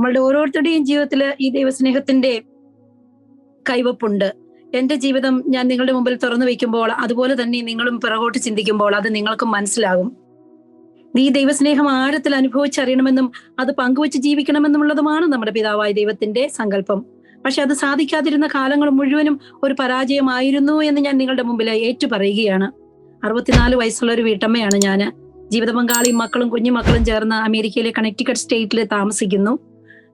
നമ്മളുടെ ഓരോരുത്തരുടെയും ജീവിതത്തിൽ ഈ ദൈവസ്നേഹത്തിന്റെ കൈവപ്പുണ്ട്. എന്റെ ജീവിതം ഞാൻ നിങ്ങളുടെ മുമ്പിൽ തുറന്നു വെക്കുമ്പോൾ അതുപോലെ തന്നെ നിങ്ങളും പിറകോട്ട് ചിന്തിക്കുമ്പോൾ അത് നിങ്ങൾക്കും മനസ്സിലാകും. നീ ദൈവസ്നേഹം ആഴത്തിൽ അനുഭവിച്ചറിയണമെന്നും അത് പങ്കുവെച്ച് ജീവിക്കണമെന്നുള്ളതുമാണ് നമ്മുടെ പിതാവായ ദൈവത്തിന്റെ സങ്കല്പം. പക്ഷെ അത് സാധിക്കാതിരുന്ന കാലങ്ങൾ മുഴുവനും ഒരു പരാജയമായിരുന്നു എന്ന് ഞാൻ നിങ്ങളുടെ മുമ്പിൽ ഏറ്റു പറയുകയാണ് അറുപത്തിനാല് വയസ്സുള്ള ഒരു വീട്ടമ്മയാണ് ഞാൻ ജീവിത പങ്കാളിയും മക്കളും കുഞ്ഞുമക്കളും ചേർന്ന് അമേരിക്കയിലെ കണക്ടിക്കറ്റ് സ്റ്റേറ്റിൽ താമസിക്കുന്നു.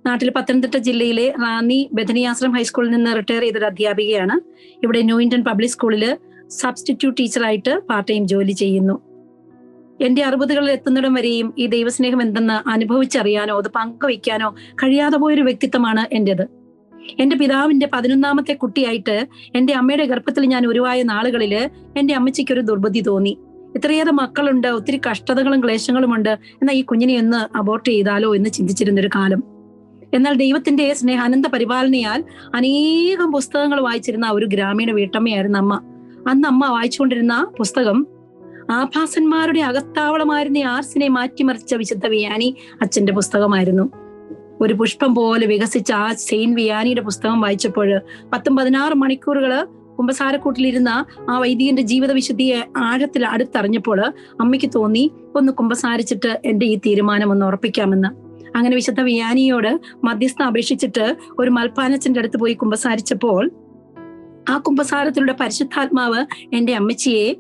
നാട്ടിൽ പത്തനംതിട്ട ജില്ലയിലെ റാന്നി ബദനിയാശ്രം ഹൈസ്കൂളിൽ നിന്ന് റിട്ടയർ ചെയ്തൊരു അധ്യാപികയാണ്. ഇവിടെ ന്യൂ ഇന്ത്യൻ പബ്ലിക് സ്കൂളിൽ സബ്സ്റ്റിറ്റ്യൂട്ട് ടീച്ചറായിട്ട് പാർട്ട് ടൈം ജോലി ചെയ്യുന്നു. എന്റെ അറുപതുകളിൽ എത്തുന്നിടം വരെയും ഈ ദൈവസ്നേഹം എന്തെന്ന് അനുഭവിച്ചറിയാനോ അത് പങ്കുവയ്ക്കാനോ കഴിയാതെ പോയൊരു വ്യക്തിത്വമാണ് എന്റെത് എന്റെ പിതാവിന്റെ പതിനൊന്നാമത്തെ കുട്ടിയായിട്ട് എന്റെ അമ്മയുടെ ഗർഭത്തിൽ ഞാൻ ഉരുവായ നാളുകളിൽ എന്റെ അമ്മച്ചിക്ക് ഒരു ദുർബുദ്ധി തോന്നി. ഇത്രയേറെ മക്കളുണ്ട് ഒത്തിരി കഷ്ടതകളും ക്ലേശങ്ങളും ഉണ്ട് എന്നാൽ ഈ കുഞ്ഞിനെ ഒന്ന് അബോർട്ട് ചെയ്താലോ എന്ന് ചിന്തിച്ചിരുന്നൊരു കാലം. എന്നാൽ ദൈവത്തിന്റെ സ്നേഹാനന്ദ പരിപാലനയാൽ അനേകം പുസ്തകങ്ങൾ വായിച്ചിരുന്ന ഒരു ഗ്രാമീണ വീട്ടമ്മയായിരുന്നു അമ്മ. അന്ന് അമ്മ വായിച്ചുകൊണ്ടിരുന്ന പുസ്തകം ആഭാസന്മാരുടെ അകത്താവളമായിരുന്ന ആർസിനെ മാറ്റിമറിച്ച വിശുദ്ധ വിയാനി അച്ഛന്റെ പുസ്തകമായിരുന്നു. ഒരു പുഷ്പം പോലെ വികസിച്ച ആ സെയിൻ വിയാനിയുടെ പുസ്തകം വായിച്ചപ്പോൾ പത്തും പതിനാറ് മണിക്കൂറുകൾ കുമ്പസാരക്കൂട്ടിലിരുന്ന ആ വൈദികന്റെ ജീവിത വിശുദ്ധിയെ ആഴത്തിൽ അടുത്തറിഞ്ഞപ്പോൾ അമ്മയ്ക്ക് തോന്നി ഒന്ന് കുമ്പസാരിച്ചിട്ട് എന്റെ ഈ തീരുമാനം ഒന്ന് ഉറപ്പിക്കാമെന്ന്. അങ്ങനെ വിശുദ്ധ വിയാനിയോട് മധ്യസ്ഥ അപേക്ഷിച്ചിട്ട് ഒരു മൽപ്പാനച്ചന്റെ അടുത്ത് പോയി കുമ്പസാരിച്ചപ്പോൾ ആ കുമ്പസാരത്തിലൂടെ പരിശുദ്ധാത്മാവ് എന്റെ അമ്മച്ചിയെ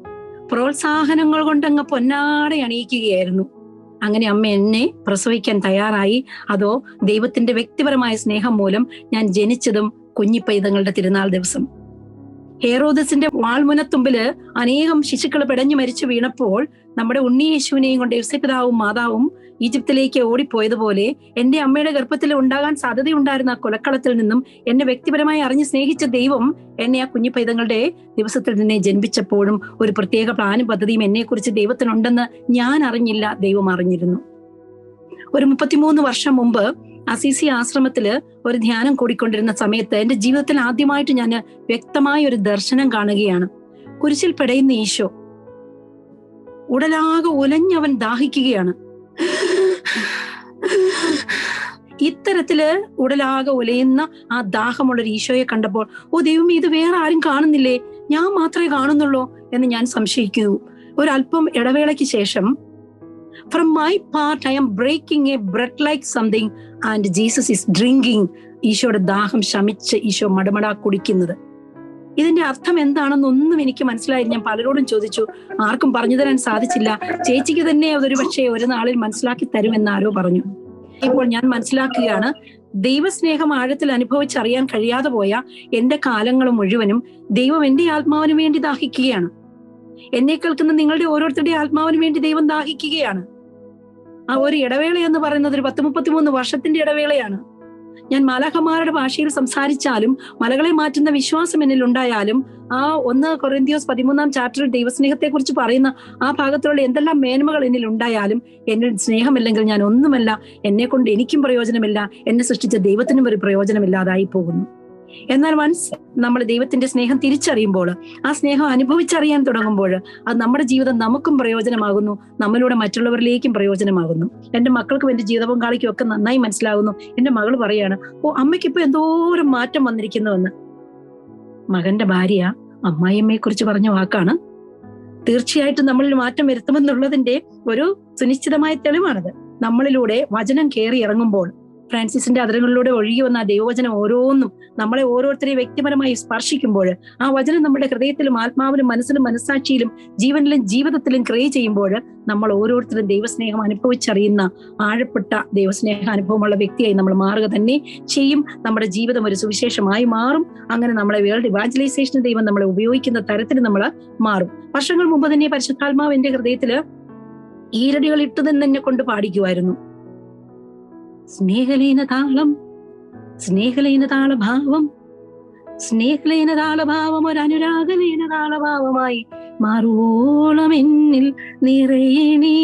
പ്രോത്സാഹനങ്ങൾ കൊണ്ടങ്ങ് പൊന്നാടെ അണിയിക്കുകയായിരുന്നു. അങ്ങനെ അമ്മ എന്നെ പ്രസവിക്കാൻ തയ്യാറായി. അതോ ദൈവത്തിന്റെ വ്യക്തിപരമായ സ്നേഹം മൂലം ഞാൻ ജനിച്ചതും കുഞ്ഞിപ്പൈതങ്ങളുടെ തിരുനാൾ ദിവസം. ഹേറോദസിന്റെ വാൾമുനത്തുമ്പിൽ അനേകം ശിശുക്കൾ പിടഞ്ഞു മരിച്ചു വീണപ്പോൾ നമ്മുടെ ഉണ്ണി യേശുവിനെയും കൊണ്ട് യുസപിതാവും മാതാവും ഈജിപ്തിലേക്ക് ഓടിപ്പോയതുപോലെ എന്റെ അമ്മയുടെ ഗർഭത്തിൽ ഉണ്ടാകാൻ സാധ്യതയുണ്ടായിരുന്ന ആ കൊലക്കളത്തിൽ നിന്നും എന്നെ വ്യക്തിപരമായി അറിഞ്ഞ് സ്നേഹിച്ച ദൈവം എന്നെ ആ കുഞ്ഞു പൈതങ്ങളുടെ ദിവസത്തിൽ നിന്നെ ജന്മിച്ചപ്പോഴും ഒരു പ്രത്യേക പ്ലാനും പദ്ധതിയും എന്നെക്കുറിച്ച് ദൈവത്തിനുണ്ടെന്ന് ഞാൻ അറിഞ്ഞില്ല ദൈവം അറിഞ്ഞിരുന്നു. ഒരു മുപ്പത്തിമൂന്ന് വർഷം മുമ്പ് അസീസി ആശ്രമത്തിൽ ഒരു ധ്യാനം കൂടിക്കൊണ്ടിരുന്ന സമയത്ത് എന്റെ ജീവിതത്തിൽ ആദ്യമായിട്ട് ഞാൻ വ്യക്തമായ ഒരു ദർശനം കാണുകയാണ്. കുരിശിൽ പെടയുന്ന ഈശോ. ഉടലാകെ ഉലഞ്ഞവൻ ദാഹിക്കുകയാണ്. ഇത്തരത്തിൽ ഉടലാകെ ഒലയുന്ന ആ ദാഹമുള്ള ഒരു ഈശോയെ കണ്ടപ്പോൾ ഓ ദൈവം ഇത് വേറെ ആരും കാണുന്നില്ലേ? ഞാൻ മാത്രമേ കാണുന്നുള്ളൂ എന്ന് ഞാൻ സംശയിക്കൂ ഒരല്പം ഇടവേളയ്ക്ക് ശേഷം from my part I'm breaking a bread like something and Jesus is drinking ഈശോയുടെ ദാഹം ശമിച്ച് ഈശോ മടമടാ കുടിക്കുന്നത്. ഇതിന്റെ അർത്ഥം എന്താണെന്നൊന്നും എനിക്ക് മനസ്സിലായില്ല. ഞാൻ പലരോടും ചോദിച്ചു ആർക്കും പറഞ്ഞു തരാൻ സാധിച്ചില്ല. ചേച്ചിക്ക് തന്നെ അതൊരു പക്ഷേ ഒരു നാളിൽ മനസ്സിലാക്കി തരുമെന്ന് ആരോ പറഞ്ഞു. ഇപ്പോൾ ഞാൻ മനസ്സിലാക്കുകയാണ് ദൈവസ്നേഹം ആഴത്തിൽ അനുഭവിച്ചറിയാൻ കഴിയാതെ പോയ എന്റെ കാലങ്ങൾ മുഴുവനും ദൈവം എന്റെ ആത്മാവിന് വേണ്ടി ദാഹിക്കുകയാണ്. എന്നെ കേൾക്കുന്ന നിങ്ങളുടെ ഓരോരുത്തരുടെ ആത്മാവിന് വേണ്ടി ദൈവം ദാഹിക്കുകയാണ്. ആ ഒരു ഇടവേള എന്ന് പറയുന്നത് ഒരു പത്ത് മുപ്പത്തിമൂന്ന് വർഷത്തിന്റെ ഇടവേളയാണ്. ഞാൻ മാലാഖമാരുടെ ഭാഷയിൽ സംസാരിച്ചാലും മലകളെ മാറ്റുന്ന വിശ്വാസം എന്നിൽ ഉണ്ടായാലും ആ ഒന്ന് കൊറിന്തിയോസ് പതിമൂന്നാം ചാപ്റ്ററിൽ ദൈവസ്നേഹത്തെ കുറിച്ച് പറയുന്ന ആ ഭാഗത്തുള്ള എന്തെല്ലാം മേന്മകൾ എന്നിൽ ഉണ്ടായാലും എന്നിൽ സ്നേഹമില്ലെങ്കിൽ ഞാൻ ഒന്നുമല്ല എന്നെ കൊണ്ട് എനിക്കും പ്രയോജനമില്ല എന്നെ സൃഷ്ടിച്ച ദൈവത്തിനും ഒരു പ്രയോജനമില്ലാതായി പോകുന്നു. എന്നാൽ വൺസ് നമ്മൾ ദൈവത്തിന്റെ സ്നേഹം തിരിച്ചറിയുമ്പോൾ ആ സ്നേഹം അനുഭവിച്ചറിയാൻ തുടങ്ങുമ്പോൾ അത് നമ്മുടെ ജീവിതം നമുക്കും പ്രയോജനമാകുന്നു നമ്മളിലൂടെ മറ്റുള്ളവരിലേക്കും പ്രയോജനമാകുന്നു. എന്റെ മക്കൾക്കും എന്റെ ജീവിത പങ്കാളിക്കും ഒക്കെ നന്നായി മനസ്സിലാകുന്നു. എന്റെ മകൾ പറയാണ് ഓ അമ്മയ്ക്ക് ഇപ്പൊ എന്തോരം മാറ്റം വന്നിരിക്കുന്നുവെന്ന്. മകന്റെ ഭാര്യ അമ്മായിയമ്മയെ കുറിച്ച് പറഞ്ഞ വാക്കാണ്. തീർച്ചയായിട്ടും നമ്മളിൽ മാറ്റം വരുത്തുമെന്നുള്ളതിന്റെ ഒരു സുനിശ്ചിതമായ തെളിവാണത്. നമ്മളിലൂടെ വചനം കയറി ഇറങ്ങുമ്പോൾ ഫ്രാൻസിസിന്റെ അതിരങ്ങളിലൂടെ ഒഴുകി വന്ന ആ ദൈവവചനം ഓരോന്നും നമ്മളെ ഓരോരുത്തരെയും വ്യക്തിപരമായി സ്പർശിക്കുമ്പോൾ ആ വചനം നമ്മുടെ ഹൃദയത്തിലും ആത്മാവിലും മനസ്സിലും മനസ്സാക്ഷിയിലും ജീവനിലും ജീവിതത്തിലും ക്രിയ ചെയ്യുമ്പോൾ നമ്മൾ ഓരോരുത്തരും ദൈവസ്നേഹം അനുഭവിച്ചറിയുന്ന ആഴപ്പെട്ട ദൈവസ്നേഹ അനുഭവമുള്ള വ്യക്തിയായി നമ്മൾ മാറുക തന്നെ ചെയ്യും. നമ്മുടെ ജീവിതം ഒരു സുവിശേഷമായി മാറും. അങ്ങനെ നമ്മളെ വേൾഡ് ഇവാഞ്ചലൈസേഷൻ ദൈവം നമ്മളെ ഉപയോഗിക്കുന്ന തരത്തിൽ നമ്മൾ മാറും. വർഷങ്ങൾ മുമ്പ് തന്നെ പരിശുദ്ധാത്മാവ് എന്റെ ഹൃദയത്തിൽ ഈരടികൾ ഇട്ടു തന്നെ കൊണ്ട് പാടിക്കുമായിരുന്നു സ്നേഹലീന താളം സ്നേഹലീന താളഭാവം സ്നേഹലീന താളഭാവം ഒരു അനുരാഗലീന താളഭാവമായി മാറുവോളം എന്നിൽ നിറയണേ.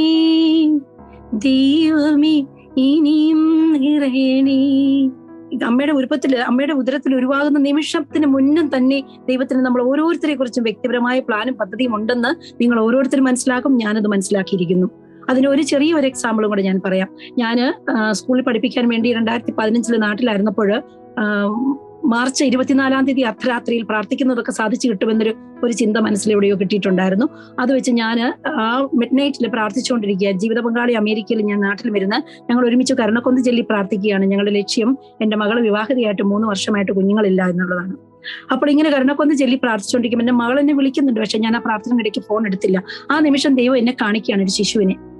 ദൈവമേ ഇനിയും നിറയണേ. അമ്മയുടെ ഉരുപ്പത്തിൽ അമ്മയുടെ ഉദരത്തിൽ ഉരുവാകുന്ന നിമിഷത്തിന് മുന്നും തന്നെ ദൈവത്തിന് നമ്മൾ ഓരോരുത്തരെ കുറിച്ചും വ്യക്തിപരമായ പ്ലാനും പദ്ധതിയും ഉണ്ടെന്ന് നിങ്ങൾ ഓരോരുത്തരും മനസ്സിലാക്കും ഞാനത് മനസ്സിലാക്കിയിരിക്കുന്നു. അതിന് ഒരു ചെറിയ ഒരു എക്സാമ്പിളും കൂടെ ഞാൻ പറയാം. ഞാൻ സ്കൂളിൽ പഠിപ്പിക്കാൻ വേണ്ടി രണ്ടായിരത്തി പതിനഞ്ചിൽ നാട്ടിലായിരുന്നപ്പോൾ മാർച്ച് ഇരുപത്തിനാലാം തീയതി അർദ്ധരാത്രിയിൽ പ്രാർത്ഥിക്കുന്നതൊക്കെ സാധിച്ചു കിട്ടുമെന്നൊരു ഒരു ചിന്ത മനസ്സിലെവിടെയോ കിട്ടിയിട്ടുണ്ടായിരുന്നു. അത് വെച്ച് ഞാൻ ആ മിഡ് നൈറ്റിൽ പ്രാർത്ഥിച്ചുകൊണ്ടിരിക്കുക. ജീവിത പങ്കാളി അമേരിക്കയിൽ ഞാൻ നാട്ടിൽ വരുന്ന ഞങ്ങൾ ഒരുമിച്ച് കരുണക്കൊന്ത് ചൊല്ലി പ്രാർത്ഥിക്കുകയാണ്. ഞങ്ങളുടെ ലക്ഷ്യം എന്റെ മകൾ വിവാഹിതയായിട്ട് മൂന്ന് വർഷമായിട്ട് കുഞ്ഞുങ്ങളില്ല എന്നുള്ളതാണ്. അപ്പോൾ ഇങ്ങനെ കരുണക്കൊന്ന് ചൊല്ലി പ്രാർത്ഥിച്ചുകൊണ്ടിരിക്കുമ്പോൾ എന്റെ മകൾ എന്നെ വിളിക്കുന്നുണ്ട്. പക്ഷെ ഞാൻ ആ പ്രാർത്ഥന ഇടയ്ക്ക് ഫോൺ എടുത്തില്ല. ആ നിമിഷം ദൈവം എന്നെ കാണിക്കുകയാണ് ഒരു ശിശുവിനെ.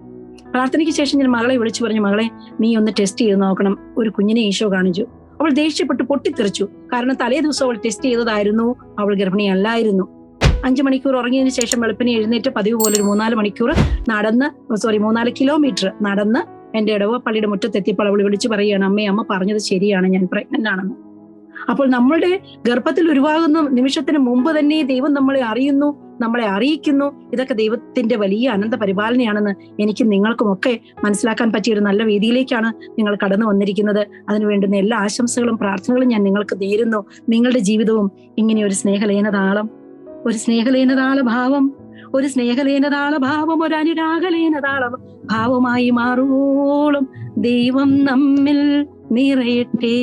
പ്രാർത്ഥനയ്ക്ക് ശേഷം ഞാൻ മകളെ വിളിച്ചു പറഞ്ഞു മകളെ നീ ഒന്ന് ടെസ്റ്റ് ചെയ്ത് നോക്കണം. ഒരു കുഞ്ഞിനെ ഈശോ കാണിച്ചു. അവൾ ദേഷ്യപ്പെട്ട് പൊട്ടിത്തെറിച്ചു. കാരണം തലേ ദിവസം അവൾ ടെസ്റ്റ് ചെയ്തതായിരുന്നു. അവൾ ഗർഭിണിയല്ലായിരുന്നു അഞ്ചു മണിക്കൂർ ഉറങ്ങിയതിന് ശേഷം വെളുപ്പിനെ എഴുന്നേറ്റ് പതിവ് പോലെ ഒരു മൂന്നാൽ മണിക്കൂർ നടന്ന് സോറി മൂന്നാൽ കിലോമീറ്റർ നടന്ന് എന്റെ ഇടവ പള്ളിയുടെ മുറ്റത്തെത്തിയപ്പോൾ അവൾ വിളിച്ചു പറയുകയാണ് അമ്മേ അമ്മ പറഞ്ഞത് ശരിയാണ് ഞാൻ പ്രഗ്നന്റ് ആണെന്ന്. അപ്പോൾ നമ്മളുടെ ഗർഭത്തിൽ ഉരുവാകുന്ന നിമിഷത്തിന് മുമ്പ് തന്നെ ദൈവം നമ്മളെ അറിയുന്നു. നമ്മളെ അറിയിക്കുന്നു. ഇതൊക്കെ ദൈവത്തിന്റെ വലിയ അനന്ത പരിപാലനയാണെന്ന് എനിക്ക് നിങ്ങൾക്കുമൊക്കെ മനസ്സിലാക്കാൻ പറ്റിയ ഒരു നല്ല വേദിയിലേക്കാണ് നിങ്ങൾ കടന്നു വന്നിരിക്കുന്നത്. അതിനു വേണ്ടുന്ന എല്ലാ ആശംസകളും പ്രാർത്ഥനകളും ഞാൻ നിങ്ങൾക്ക് നേരുന്നു. നിങ്ങളുടെ ജീവിതവും ഇങ്ങനെ ഒരു സ്നേഹലേനതാളം ഒരു സ്നേഹലേനതാള ഭാവം. ഒരു സ്നേഹലേനതാള ഭാവം. ഒരു അനുരാഗലേനതാള ഭാവമായി മാറുവോളം ദൈവം നമ്മിൽ നിറയട്ടെ.